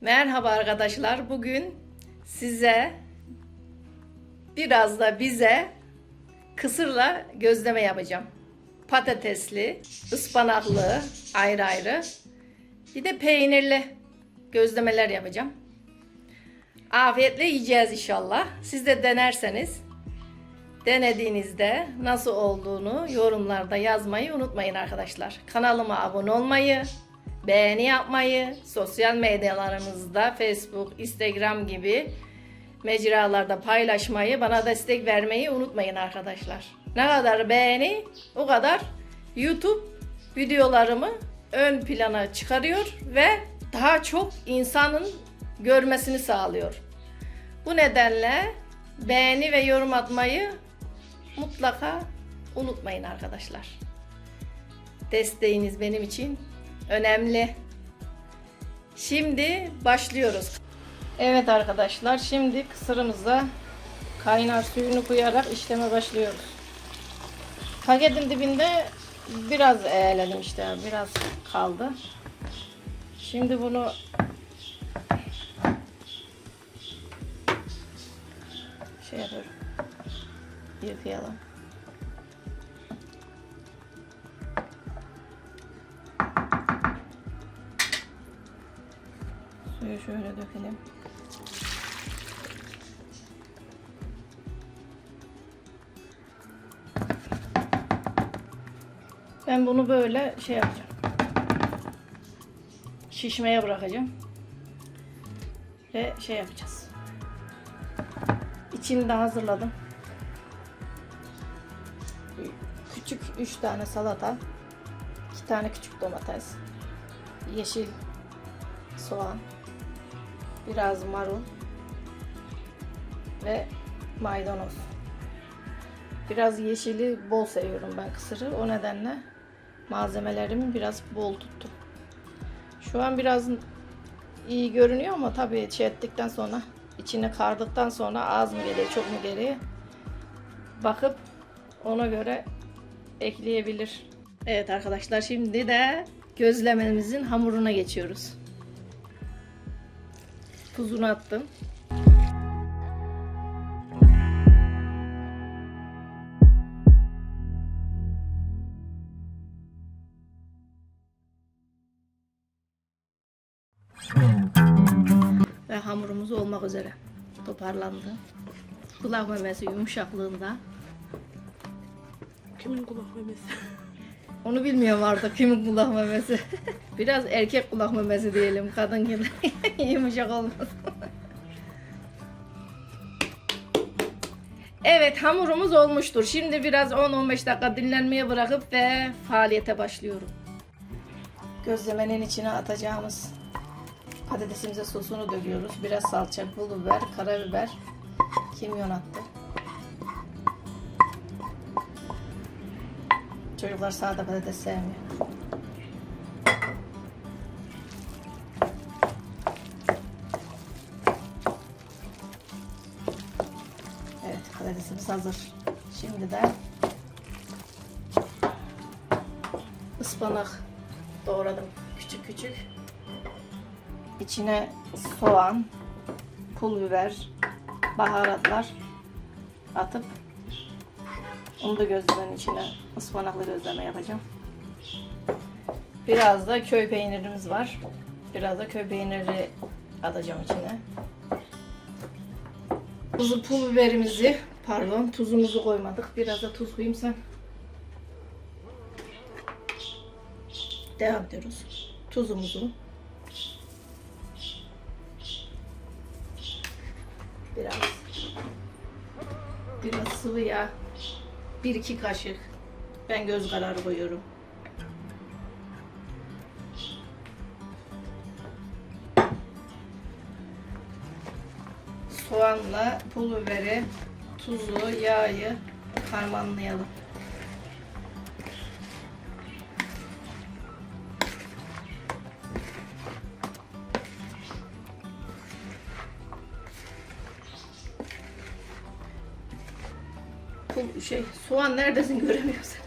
Merhaba arkadaşlar. Bugün size biraz da bize kısırla gözleme yapacağım. Patatesli, ıspanaklı ayrı ayrı. Bir de peynirli gözlemeler yapacağım. Afiyetle yiyeceğiz inşallah. Siz de denerseniz denediğinizde nasıl olduğunu yorumlarda yazmayı unutmayın arkadaşlar. Kanalıma abone olmayı, beğeni yapmayı, sosyal medyalarımızda Facebook, Instagram gibi mecralarda paylaşmayı, bana destek vermeyi unutmayın arkadaşlar. Ne kadar beğeni, o kadar YouTube videolarımı ön plana çıkarıyor ve daha çok insanın görmesini sağlıyor. Bu nedenle beğeni ve yorum atmayı mutlaka unutmayın arkadaşlar. Desteğiniz benim için önemli. Şimdi başlıyoruz. Evet arkadaşlar şimdi kısırımıza kaynar suyunu koyarak işleme başlıyoruz. Paketin dibinde biraz eğledim işte biraz kaldı. Şimdi bunu şey yapıyorum. Yıkayalım. Şöyle dökelim. Ben bunu böyle şey yapacağım. Şişmeye bırakacağım. Ve şey yapacağız. İçini de hazırladım. Küçük 3 tane salata, 2 tane küçük domates, yeşil soğan, biraz marul ve maydanoz. Biraz yeşili bol seviyorum ben kısırı. O nedenle malzemelerimi biraz bol tuttum. Şu an biraz iyi görünüyor ama tabii şey ettikten sonra içine kardıktan sonra az mı geliyor çok mu geliyor bakıp ona göre ekleyebilir. Evet arkadaşlar şimdi de gözlememizin hamuruna geçiyoruz. Tuzunu attım. Ve hamurumuz olmak üzere toparlandı. Kulak memesi yumuşaklığında. Kimin kulak memesi? Onu bilmiyorum artık kimin kulak memesi. Biraz erkek kulak memesi diyelim. Kadın gibi yumuşak olmaz. evet hamurumuz olmuştur. Şimdi biraz 10-15 dakika dinlenmeye bırakıp ve faaliyete başlıyorum. Gözlemenin içine atacağımız patatesimize sosunu döküyoruz. Biraz salça, pul biber, karabiber, kimyon attı. Çocuklar sade patates sevmiyor. Evet patatesimiz hazır. Şimdi de ıspanak doğradım küçük küçük. İçine soğan, pul biber, baharatlar atıp onu da gözlemenin içine ıspanaklı gözleme yapacağım. Biraz da köy peynirimiz var. Biraz da köy peyniri atacağım içine. Tuzu pul biberimizi, pardon tuzumuzu koymadık. Biraz da tuz koyayım sen. Devam ediyoruz. Tuzumuzu. Biraz biraz sıvı yağ. 1-2 kaşık. Ben göz kararı koyuyorum. Soğanla pul biberi, tuzu, yağı harmanlayalım. Şey soğan neredesin göremiyorum seni.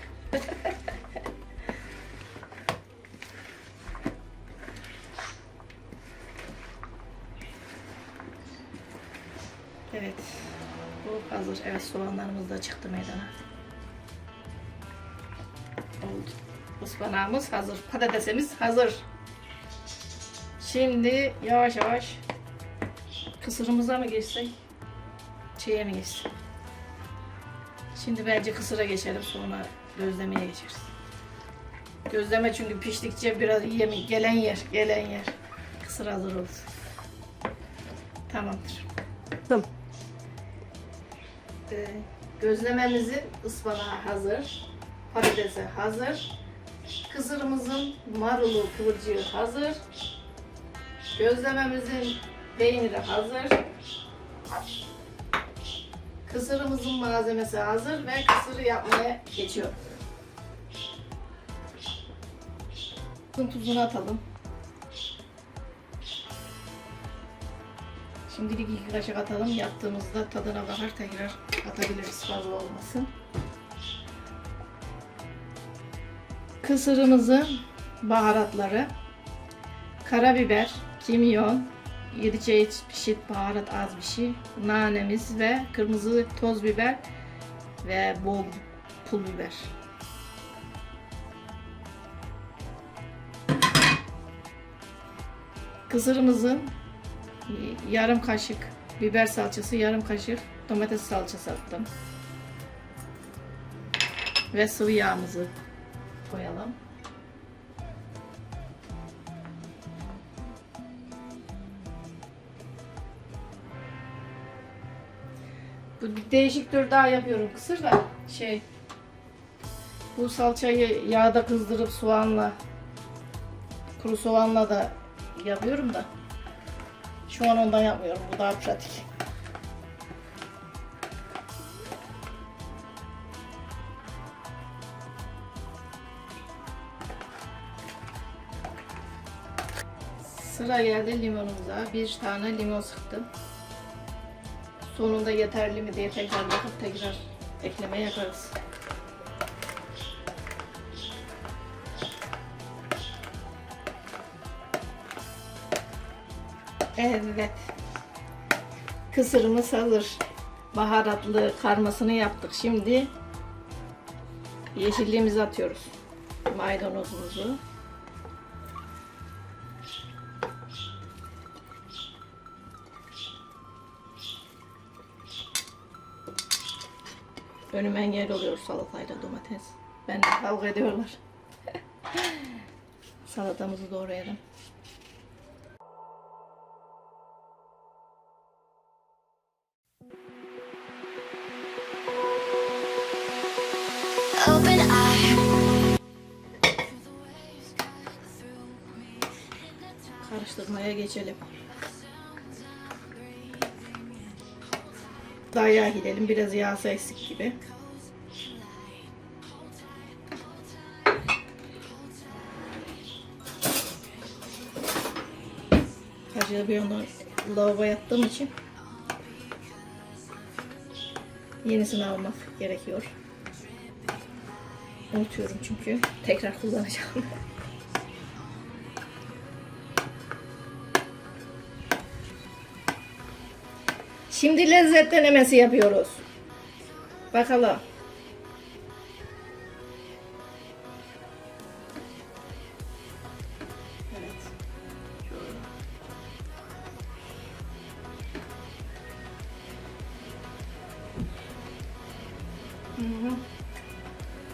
Evet. Bu hazır. Evet soğanlarımız da çıktı meydana. Oldu. Ispanağımız hazır. Patatesimiz hazır. Şimdi yavaş yavaş kısırımıza mı geçsek? Şeye mi geçsek? Şimdi bence kısıra geçelim sonra gözlemeye geçeriz. Gözleme çünkü piştikçe biraz yemi gelen yer, gelen yer. Kısır hazır olur. Tamamdır. Tamam. Ee, gözlememizin ıspanağı hazır. Patatesi hazır. Kısırımızın marulu kıvırcığı hazır. Gözlememizin peyniri hazır. Kısırımızın malzemesi hazır ve kısırı yapmaya geçiyor. Tuzun tuzunu atalım. Şimdilik iki kaşık atalım. Yaptığımızda tadına bakar tekrar atabiliriz fazla olmasın. Kısırımızın baharatları karabiber, kimyon, 7 çeşit baharat az bir şey, nanemiz ve kırmızı toz biber ve bol pul biber. Kısırımızın yarım kaşık biber salçası, yarım kaşık domates salçası attım. Ve sıvı yağımızı koyalım. Bu değişik tür daha yapıyorum kısır da şey bu salçayı yağda kızdırıp soğanla kuru soğanla da yapıyorum da şu an ondan yapmıyorum. Bu daha pratik. Sıra geldi limonumuza. Bir tane limon sıktım. Sonunda yeterli mi diye tekrar bakıp tekrar ekleme yaparız. Evet. Kısırımız hazır. Baharatlı karmasını yaptık. Şimdi yeşilliğimizi atıyoruz. Maydanozumuzu. Önüme engel oluyor salatayla domates. Ben de kavga ediyorlar. Salatamızı doğrayalım. Karıştırmaya geçelim. Daha yağ gidelim. Biraz yağsı eksik gibi. Kaşığı bir onu lavaboya attığım için yenisini almak gerekiyor. Unutuyorum çünkü. Tekrar kullanacağım. Şimdi lezzet denemesi yapıyoruz. Bakalım.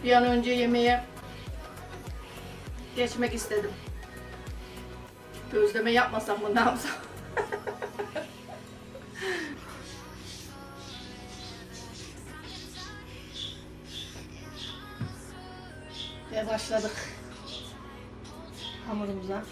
Bir an önce yemeğe geçmek istedim. Gözleme yapmasam mı ne yapsam? Ve başladık hamurumuza.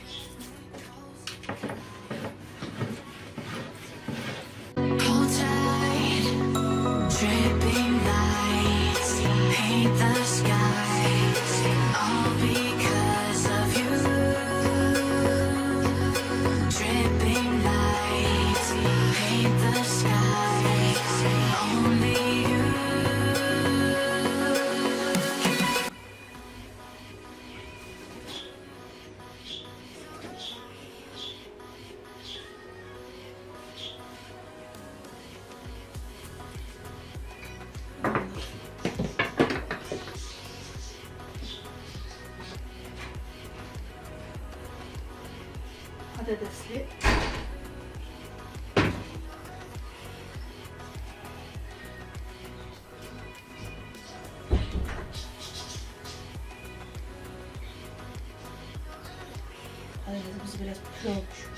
Biraz püre olmuş.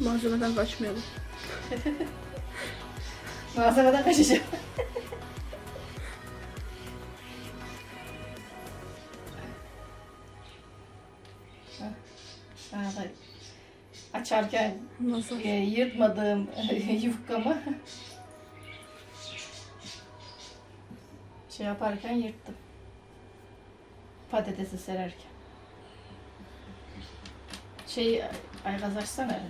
Malzemeden kaçmayalım. Malzemeden kaçacağım. Sana da açarken Nasıl? e, yırtmadığım yufkamı şey yaparken yırttım. Patatesi sererken. Şey aygaz açsana. önce.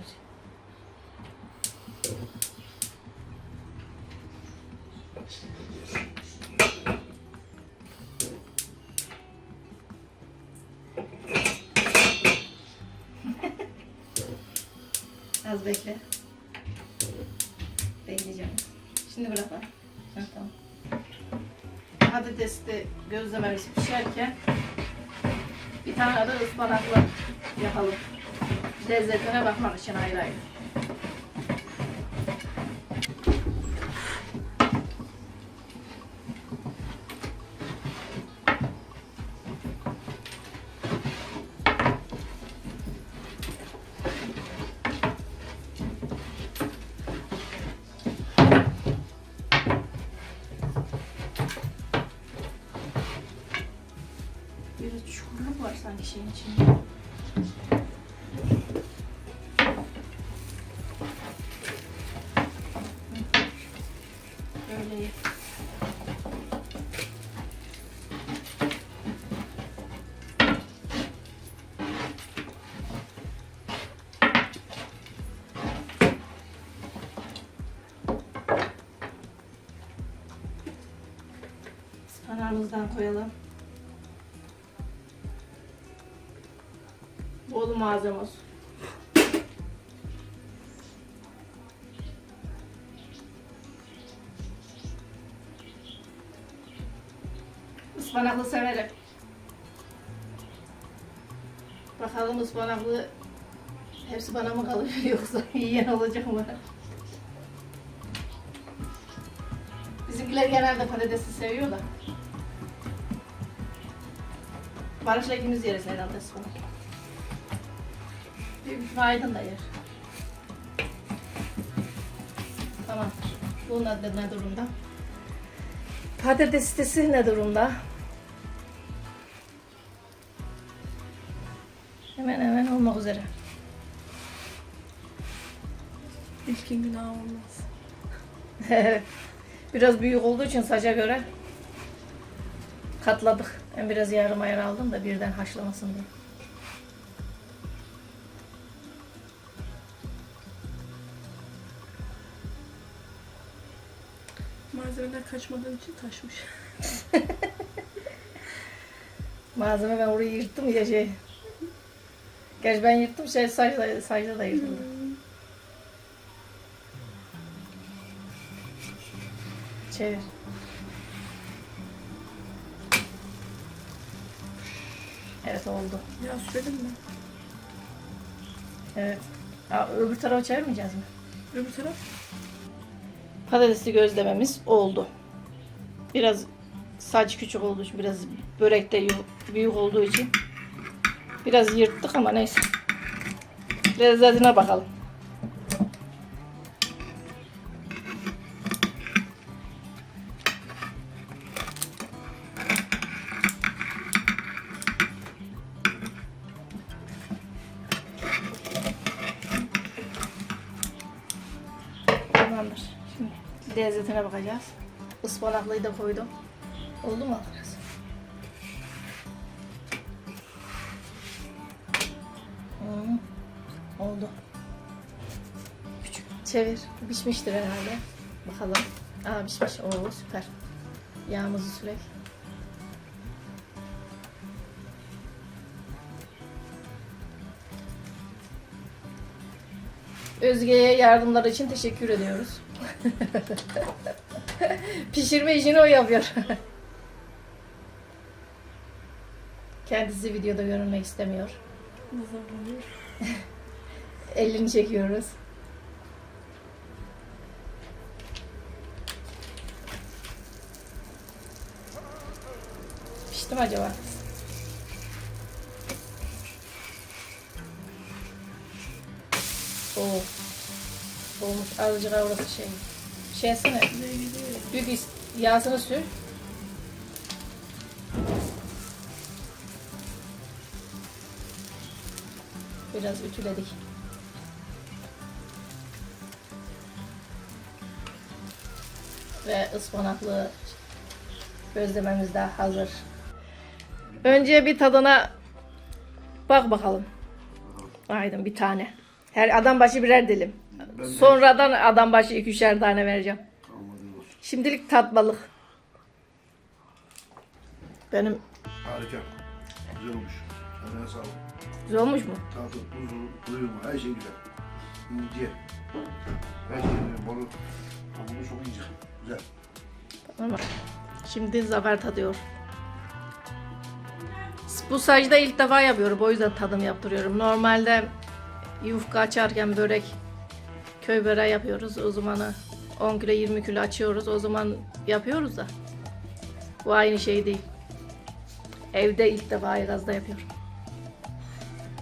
Az bekle. Bekleyeceğim. Şimdi bırak tamam. Patates de gözlememiz pişerken bir tane de ıspanakla yapalım. Lezzetine bakmak için ayrı ayrı. Biraz çukurluk var sanki şeyin içinde. Ispanağımızdan koyalım. Bol malzeme olsun. Ispanaklı severim. Bakalım ıspanaklı hepsi bana mı kalıyor yoksa yiyen olacak mı? Bizimkiler genelde patatesi seviyor da. Barış'la ikimiz yeriz herhalde ıspanak. Bir Aydın da yer. Tamam. Bu ne, ne durumda? Patates sitesi ne durumda? Hemen hemen olmak üzere. İlkin günah olmaz. biraz büyük olduğu için saça göre katladık. Ben biraz yarım ayar aldım da birden haşlamasın diye. Malzemeden kaçmadığın için taşmış. Malzeme ben orayı yırttım ya şey. Gerçi ben yırttım şey saçta, saçta da yırtıldı. Çevir. Evet oldu. Ya sürelim mi? Evet. Aa, öbür tarafa çevirmeyeceğiz mi? Öbür taraf? Patatesli gözlememiz oldu. Biraz saç küçük olduğu için, biraz börekte büyük olduğu için biraz yırttık ama neyse. Lezzetine bakalım. Tamamdır. Şimdi lezzetine bakacağız. Ispanaklıyı da koydum. Oldu mu arkadaşlar? Hmm, oldu. Küçük. Çevir. Pişmiştir herhalde. Bakalım. Aa pişmiş. Oo süper. Yağımızı sürek. Özge'ye yardımları için teşekkür ediyoruz. Pişirme işini o yapıyor. Kendisi videoda görünmek istemiyor. Elini çekiyoruz. Pişti mi acaba? Oo. Olmuş azıcık orası şey. Şeysene. Ne gidiyor? Büyük yağsını sür. Biraz ütüledik. Ve ıspanaklı gözlememiz de hazır. Önce bir tadına bak bakalım. Aydın bir tane. Her adam başı birer dilim. Sonradan adam başı ikişer tane vereceğim. Şimdilik tat balık. Benim Harika. Güzel olmuş. Eline sağlık. Güzel olmuş mu? Tadı, tuzu, duyumu, her şey güzel. İnce. Her şey güzel. Balık. Tavuğu çok ince. Güzel. Ama şimdi Zafer tadıyor. Bu sacda ilk defa yapıyorum. O yüzden tadım yaptırıyorum. Normalde yufka açarken börek köy böreği yapıyoruz. O zamanı 10 kilo 20 kilo açıyoruz. O zaman yapıyoruz da. Bu aynı şey değil. Evde ilk defa Aygaz'da yapıyorum.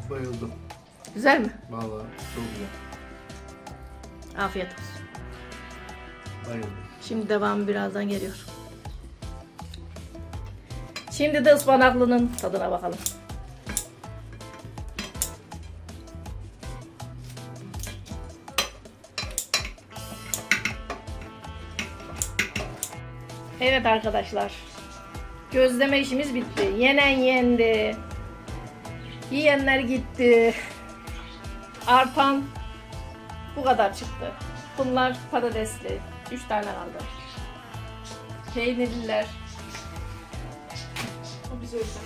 Bayıldım. Güzel mi? Vallahi çok güzel. Afiyet olsun. Bayıldım. Şimdi devamı birazdan geliyor. Şimdi de ıspanaklının tadına bakalım. Evet arkadaşlar. Gözleme işimiz bitti. Yenen yendi. Yiyenler gitti. Artan bu kadar çıktı. Bunlar patatesli. 3 tane kaldı. Peynirliler. O bize özel.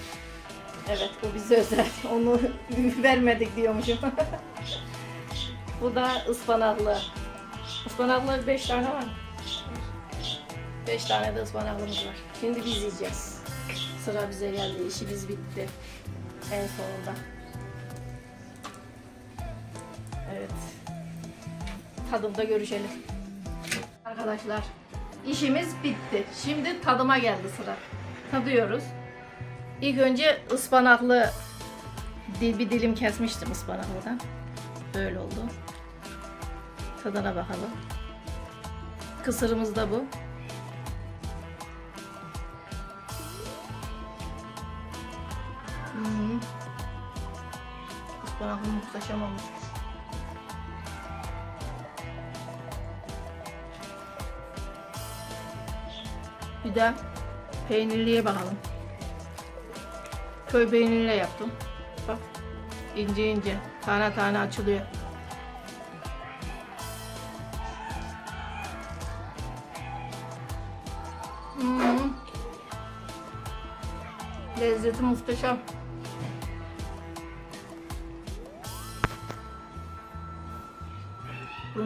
Evet bu bize özel. Onu vermedik diyormuşum. bu da ıspanaklı. Ispanaklı 5 tane var mı? 5 tane de ıspanaklımız var. Şimdi biz yiyeceğiz. Sıra bize geldi. İşimiz bitti. En sonunda. Evet. Tadımda görüşelim. Arkadaşlar işimiz bitti. Şimdi tadıma geldi sıra. Tadıyoruz. İlk önce ıspanaklı dil bir dilim kesmiştim ıspanaklıdan. Böyle oldu. Tadına bakalım. Kısırımız da bu. Olmuş. Bir de peynirliye bakalım. Köy peyniriyle yaptım. Bak ince ince tane tane açılıyor. Hmm. Lezzeti muhteşem.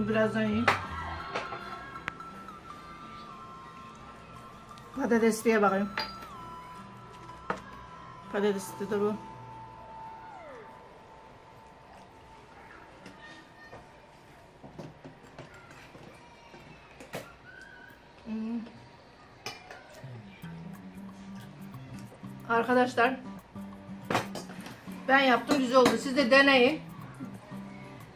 Bunu birazdan yiyeyim. Patatesliye bakayım. Patatesli de bu. Hmm. Arkadaşlar ben yaptım güzel oldu. Siz de deneyin.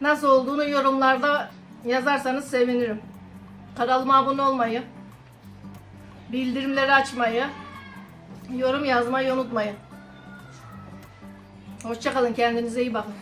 Nasıl olduğunu yorumlarda yazarsanız sevinirim. Kanalıma abone olmayı, bildirimleri açmayı, yorum yazmayı unutmayın. Hoşçakalın kendinize iyi bakın.